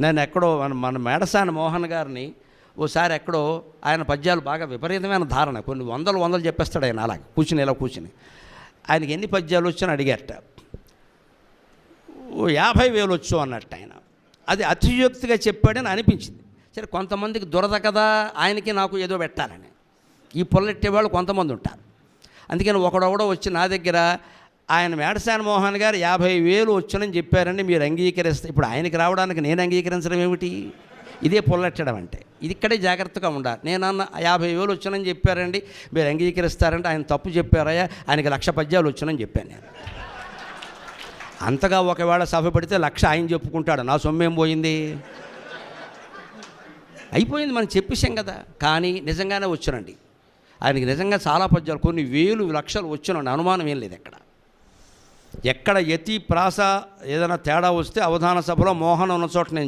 నేను ఎక్కడో మన మన మేడసాని మోహన్ గారిని ఓసారి ఎక్కడో ఆయన పద్యాలు బాగా విపరీతమైన ధారణ. కొన్ని వందలు వందలు చెప్పేస్తాడు ఆయన అలా కూర్చుని ఇలా కూర్చుని. ఆయనకి ఎన్ని పద్యాలు వచ్చని అడిగారట. ఓ యాభై వేలు వచ్చు అన్నట్టు ఆయన. అది అతిశయోక్తిగా చెప్పాడని అనిపించింది. సరే కొంతమందికి దురద కదా ఆయనకి నాకు ఏదో పెట్టాలని. ఈ పొల్లెట్టే వాళ్ళు కొంతమంది ఉంటారు. అందుకని ఒకడొకడో వచ్చి నా దగ్గర ఆయన మేడసాని మోహన్ గారు యాభై వేలు వచ్చునని చెప్పారండి మీరు అంగీకరిస్తే ఇప్పుడు ఆయనకి రావడానికి నేను అంగీకరించడం ఏమిటి? ఇదే పొల్లెట్టడం అంటే. ఇది ఇక్కడే జాగ్రత్తగా ఉండాలి. నేను అన్న యాభై వేలు వచ్చునని చెప్పారండి మీరు అంగీకరిస్తారంటే ఆయన తప్పు చెప్పారయ్యా ఆయనకి లక్ష పద్యాలు వచ్చునని చెప్పాను నేను. అంతగా ఒకవేళ సభ పడితే లక్ష ఆయన చెప్పుకుంటాడు నా సొమ్మేం పోయింది? అయిపోయింది మనం చెప్పేసాం కదా. కానీ నిజంగానే వచ్చునండి. ఆయనకి నిజంగా చాలా పద్యాలు కొన్ని వేలు లక్షలు వచ్చునండి అనుమానం ఏం లేదు ఎక్కడ. ఎక్కడ యతి ప్రాస ఏదైనా తేడా వస్తే అవధాన సభలో మోహన్ ఉన్న చోట నేను